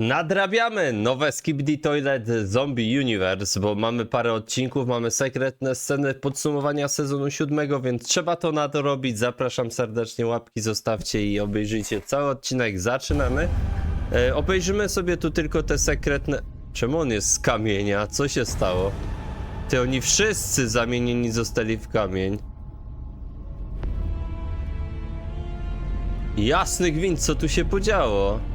Nadrabiamy nowe Skibidi Toilet Zombie Universe, bo mamy parę odcinków, mamy sekretne sceny podsumowania sezonu siódmego, więc trzeba to nadrobić. Zapraszam serdecznie, łapki zostawcie i obejrzyjcie cały odcinek. Zaczynamy. E, obejrzymy sobie tu tylko te sekretne... Czemu on jest z kamienia? Co się stało? Ty, oni wszyscy zamienieni zostali w kamień. Jasny gwint, co tu się podziało?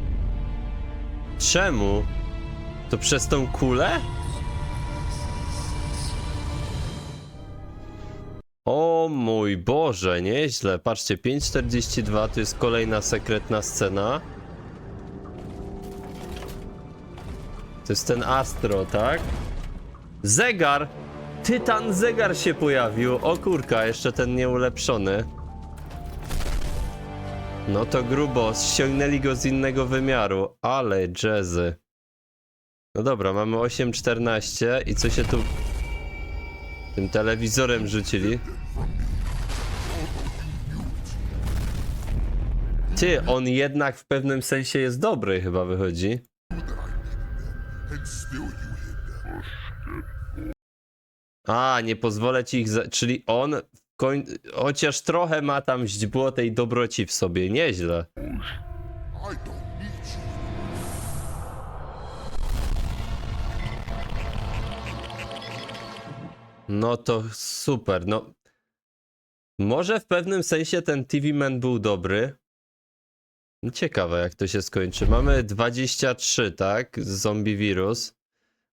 Czemu? To przez tą kulę? O mój Boże, nieźle. Patrzcie, 5.42 to jest kolejna sekretna scena. To jest ten Astro, tak? Zegar! Tytan zegar się pojawił. O kurka, jeszcze ten nieulepszony. No to grubo, ściągnęli go z innego wymiaru, ale jazzy. No dobra, mamy 8.14 i co się tu tym telewizorem rzucili? Ty, on jednak w pewnym sensie jest dobry chyba wychodzi. A, nie pozwolę ci ich, za... czyli on koń... chociaż trochę ma tam źdźbło tej dobroci w sobie, nieźle. No to super, no. Może w pewnym sensie ten TV Man był dobry. Ciekawe jak to się skończy. Mamy 23, tak? Zombie wirus.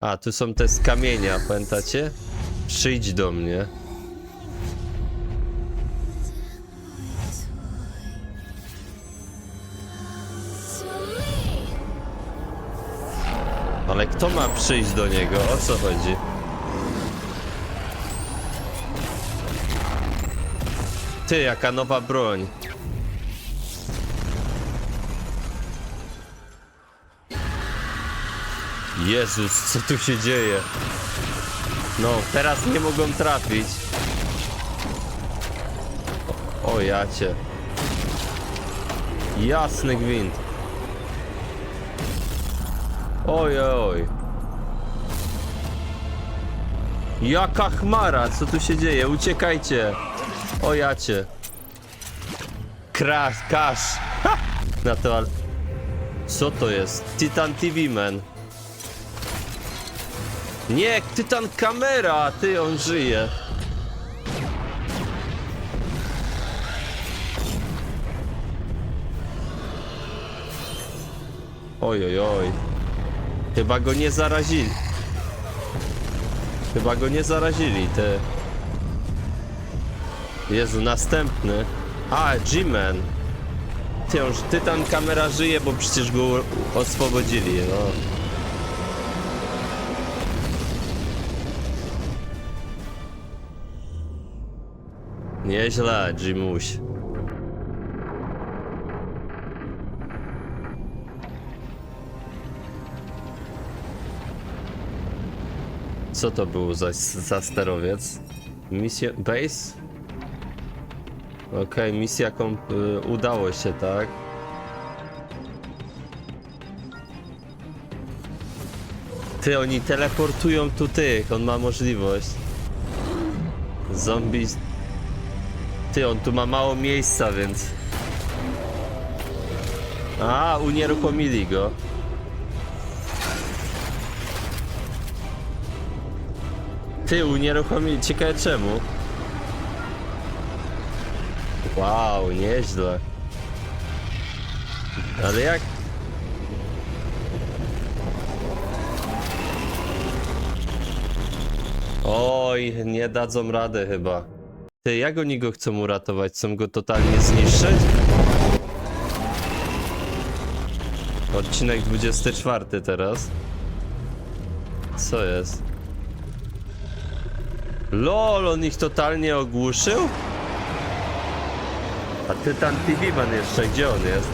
A, tu są te z kamienia, pamiętacie? Przyjdź do mnie. Ale kto ma przyjść do niego? O co chodzi? Ty, jaka nowa broń. Jezus, co tu się dzieje? No, teraz nie mogą trafić. O, o jacie. Jasny gwint. Oj, oj. Jaka chmara, co tu się dzieje? Uciekajcie. O jacie. Crash, kasz. Ha! Na to, ale... Co to jest? Titan TV Man. Nie, Tytan kamera, ty, on żyje. Oj, oj, oj. Chyba go nie zarazili. Chyba go nie zarazili, te. Jezu, następny. A, G-Man. Ty, on, Tytan kamera żyje, bo przecież go oswobodzili, no. Nieźle, Jimuś. Co to był za, za sterowiec? Misja... Base? Okej, misja kom... y, udało się, tak? Ty, oni teleportują tu tych, on ma możliwość. Zombie... Ty, on tu ma mało miejsca, więc... A, unieruchomili go. Ty, unieruchomili, ciekawe czemu. Wow, nieźle. Ale jak... Oj, nie dadzą rady chyba. Ty, jak oni go chcą uratować? Chcą go totalnie zniszczyć? Odcinek 24 teraz. Co jest? LOL, on ich totalnie ogłuszył? A Tytan TV Man jeszcze, gdzie on jest?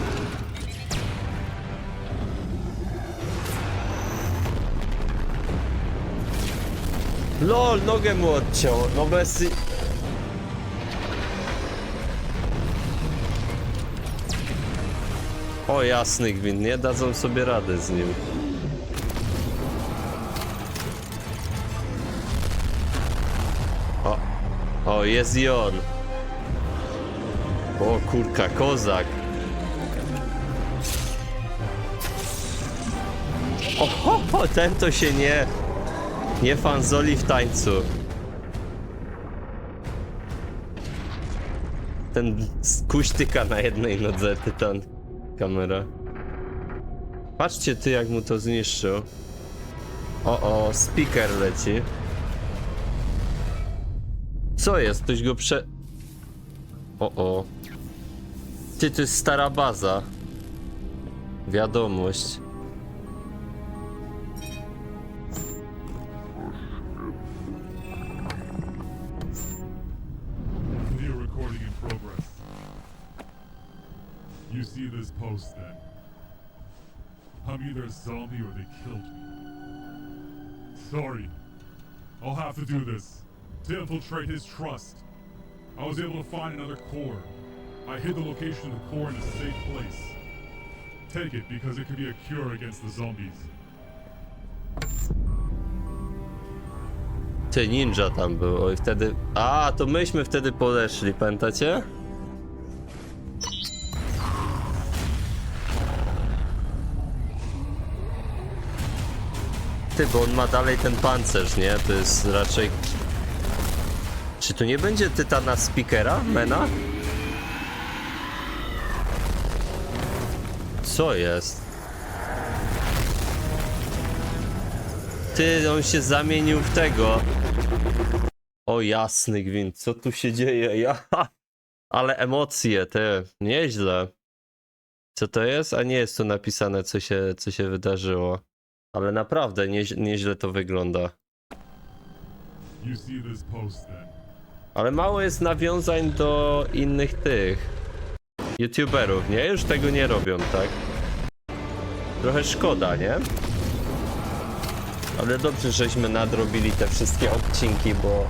LOL, nogę mu odciął, no bez... O jasny gwint, nie dadzą sobie rady z nim. Jest i on. O kurka, kozak. Oho, ho, ten to się nie, nie fanzoli w tańcu. Ten kuśtyka na jednej nodze, tytan kamera. Patrzcie ty jak mu to zniszczył. O o, speaker leci. Co jest? Ktoś go prze... O o. Ty, to jest stara baza. Wiadomość. You see this post then? I'm either a zombie or they killed me. Sorry. I'll have to do this. To infiltrate his trust. I was able to find another core. I hid the location of the core in a safe place. Take it because it could be a cure against the zombies. Ty, ninja tam i wtedy... A, to myśmy wtedy podeszli, pamiętacie? Ty, bo on ma dalej ten pancerz, nie? To jest raczej... Czy tu nie będzie tytana speakera, Mena? Co jest? Ty, on się zamienił w tego. O jasny gwint, co tu się dzieje? Ja. Ale emocje, te, nieźle. Co to jest? A nie jest tu napisane, co się, co się wydarzyło. Ale naprawdę nie, nieźle to wygląda. You see this post then? Ale mało jest nawiązań do innych tych youtuberów, nie? Już tego nie robią, tak? Trochę szkoda, nie? Ale dobrze, żeśmy nadrobili te wszystkie odcinki, bo...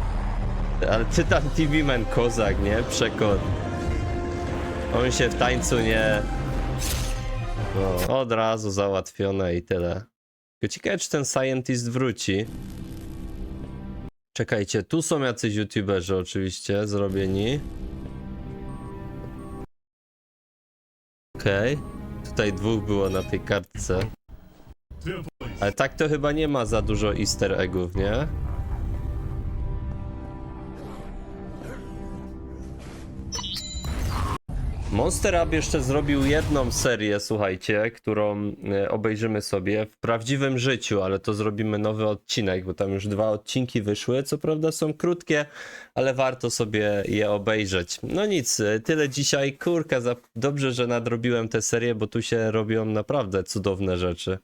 Ale Tytan TV Man kozak, nie? Przekod. On się w tańcu nie... No, od razu załatwione i tyle. Ciekawe, czy ten Scientist wróci. Czekajcie, tu są jacyś youtuberzy oczywiście zrobieni. Okej. Tutaj dwóch było na tej kartce. Ale tak to chyba nie ma za dużo easter eggów, nie? Monster Up jeszcze zrobił jedną serię, słuchajcie, którą e, obejrzymy sobie w prawdziwym życiu, ale to zrobimy nowy odcinek, bo tam już dwa odcinki wyszły. Co prawda są krótkie, ale warto sobie je obejrzeć. No nic, e, tyle dzisiaj. Kurka, dobrze, że nadrobiłem tę serię, bo tu się robią naprawdę cudowne rzeczy.